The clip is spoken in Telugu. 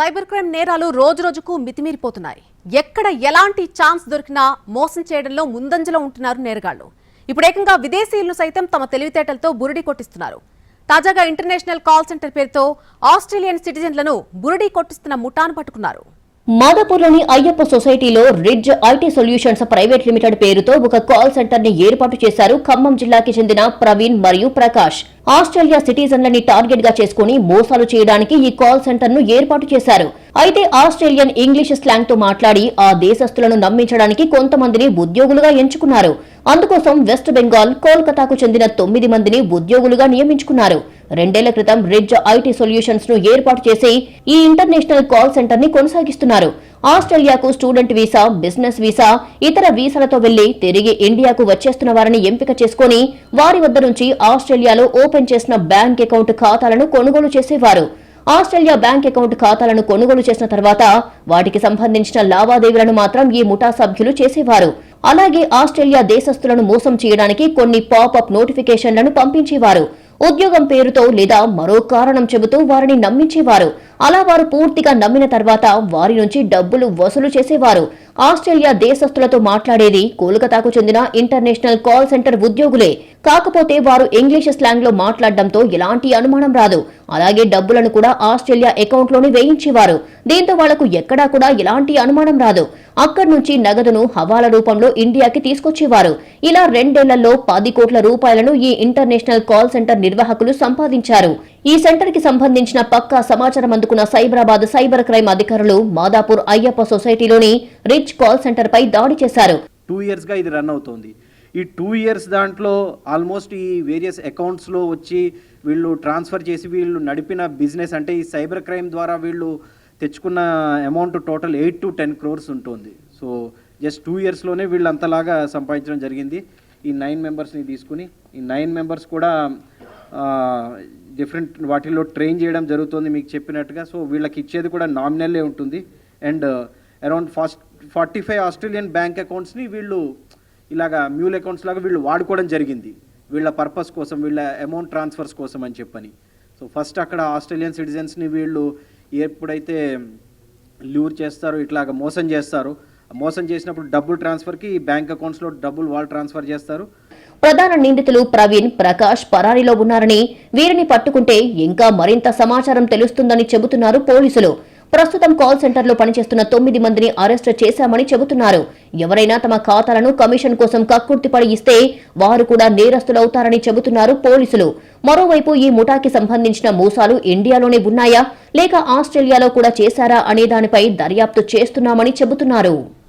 సైబర్ క్రైమ్ నేరాలు రోజు రోజుకు మితిమీరిపోతున్నాయి. ఎక్కడ ఎలాంటి ఛాన్స్ దొరికినా మోసం చేయడంలో ముందంజలో ఉంటున్నారు నేరగాళ్ళు. ఇప్పుడేకంగా విదేశీయులను విదేశీయులు సైతం తమ తెలివితేటలతో బురిడి కొట్టిస్తున్నారు. తాజాగా ఇంటర్నేషనల్ కాల్ సెంటర్ పేరుతో ఆస్ట్రేలియన్ సిటిజన్లను బురిడి కొట్టిస్తున్న ముఠాను పట్టుకున్నారు. మాదాపూర్లోని అయ్యప్ప సొసైటీలో Ridge IT Solutions Private Limited పేరుతో ఒక కాల్ సెంటర్ని ఏర్పాటు చేశారు ఖమ్మం జిల్లాకి చెందిన ప్రవీణ్ మరియు ప్రకాష్. ఆస్ట్రేలియా సిటిజన్లని టార్గెట్గా చేసుకుని మోసాలు చేయడానికి ఈ కాల్ సెంటర్ను ఏర్పాటు చేశారు. అయితే ఆస్ట్రేలియన్ ఇంగ్లీష్ స్లాంగ్తో మాట్లాడి ఆ దేశస్తులను నమ్మించడానికి కొంతమందిని ఉద్యోగులుగా ఎంచుకున్నారు. అందుకోసం వెస్ట్ బెంగాల్ కోల్కతాకు చెందిన తొమ్మిది మందిని ఉద్యోగులుగా నియమించుకున్నారు. రెండేళ్ళ క్రితం రిడ్జ్ ఐటీ సొల్యూషన్స్ను ఏర్పాటు చేసి ఈ ఇంటర్నేషనల్ కాల్ సెంటర్ని కొనసాగిస్తున్నారు. ఆస్ట్రేలియాకు స్టూడెంట్ వీసా బిజినెస్ వీసా ఇతర వీసాలతో వెళ్ళి తిరిగి ఇండియాకు వచ్చేస్తున్న వారిని ఎంపిక చేసుకుని వారి వద్ద నుంచి ఆస్ట్రేలియాలో ఓపెన్ చేసిన బ్యాంక్ అకౌంట్ ఖాతాలను కొనుగోలు చేసేవారు. ఆస్ట్రేలియా బ్యాంక్ అకౌంట్ ఖాతాలను కొనుగోలు చేసిన తర్వాత వాటికి సంబంధించిన లావాదేవీలను మాత్రం ఈ ముఠా సభ్యులు చేసేవారు. అలాగే ఆస్ట్రేలియా దేశస్తులను మోసం చేయడానికి కొన్ని పాపప్ నోటిఫికేషన్లను పంపించేవారు. ఉద్యోగం పేరుతో లేదా మరో కారణం చెబుతూ వారిని నమ్మించేవారు. అలా వారు పూర్తిగా నమ్మిన తర్వాత వారి నుంచి డబ్బులు వసూలు చేసేవారు. ఆస్ట్రేలియా దేశస్తులతో మాట్లాడేది కోల్కతాకు చెందిన ఇంటర్నేషనల్ కాల్ సెంటర్ ఉద్యోగులే. కాకపోతే వారు ఇంగ్లీష్ స్లాంగ్లో మాట్లాడడంతో ఎలాంటి అనుమానం రాదు. అలాగే డబ్బులను కూడా ఆస్ట్రేలియా అకౌంట్లోనే వేయించేవారు. దీంతో వాళ్ళకు ఎక్కడా కూడా ఎలాంటి అనుమానం రాదు. అక్కడి నుంచి నగదును హవాలా రూపంలో ఇండియాకి తీసుకొచ్చేవారు. ఇలా రెండేళ్ళలో పది కోట్ల రూపాయలను ఈ ఇంటర్నేషనల్ కాల్ సెంటర్ నిర్వాహకులు సంపాదించారు. ఈ సెంటర్కి సంబంధించిన పక్కా సమాచారం అందుకున్న సైబరాబాద్ సైబర్ క్రైమ్ అధికారులు మాదాపూర్ అయ్యప్ప సొసైటీలోని రిచ్ కాల్ సెంటర్ పై దాడి చేశారు. టూ ఇయర్స్గా ఇది రన్ అవుతోంది. ఈ టూ ఇయర్స్ దాంట్లో ఆల్మోస్ట్ ఈ వేరియస్ అకౌంట్స్లో వచ్చి వీళ్ళు ట్రాన్స్ఫర్ చేసి వీళ్ళు నడిపిన బిజినెస్ అంటే ఈ సైబర్ క్రైమ్ ద్వారా వీళ్ళు తెచ్చుకున్న amount total eight to ten crores ఉంటుంది. సో జస్ట్ టూ ఇయర్స్లోనే వీళ్ళు అంతలాగా సంపాదించడం జరిగింది. ఈ నైన్ మెంబర్స్ని తీసుకుని ఈ నైన్ మెంబర్స్ కూడా డిఫరెంట్ వాటిల్లో ట్రైన్ చేయడం జరుగుతుంది మీకు చెప్పినట్టుగా. సో వీళ్ళకి ఇచ్చేది కూడా నామినల్లే ఉంటుంది. And around fast forty five Australian bank అకౌంట్స్ని వీళ్ళు ఇలాగా మ్యూల్ అకౌంట్స్ లాగా వీళ్ళు వాడుకోవడం జరిగింది. వీళ్ళ పర్పస్ కోసం వీళ్ళ అమౌంట్ ట్రాన్స్ఫర్స్ కోసం అని చెప్పని. సో ఫస్ట్ అక్కడ ఆస్ట్రేలియన్ సిటిజన్స్ని వీళ్ళు ఎప్పుడైతే లూర్ చేస్తారు ఇట్లాగ మోసం చేస్తారు. మోసం చేసినప్పుడు డబ్బులు ట్రాన్స్ఫర్కి బ్యాంక్ అకౌంట్స్లో డబ్బులు వాళ్ళు ట్రాన్స్ఫర్ చేస్తారు. ప్రధాన నిందితులు ప్రవీణ్ ప్రకాష్ పరారీలో ఉన్నారని వీరిని పట్టుకుంటే ఇంకా మరింత సమాచారం తెలుస్తుందని చెబుతున్నారు పోలీసులు. ప్రస్తుతం కాల్ సెంటర్లో పనిచేస్తున్న తొమ్మిది మందిని అరెస్టు చేశామని చెబుతున్నారు. ఎవరైనా తమ ఖాతాలను కమిషన్ కోసం కక్కుర్తిపడి ఇస్తే వారు కూడా నేరస్తులవుతారని చెబుతున్నారు పోలీసులు. మరోవైపు ఈ ముఠాకి సంబంధించిన మోసాలు ఇండియాలోనే ఉన్నాయా? లేక ఆస్ట్రేలియాలో కూడా చేశారా అనే దానిపై దర్యాప్తు చేస్తున్నామని చెబుతున్నారు.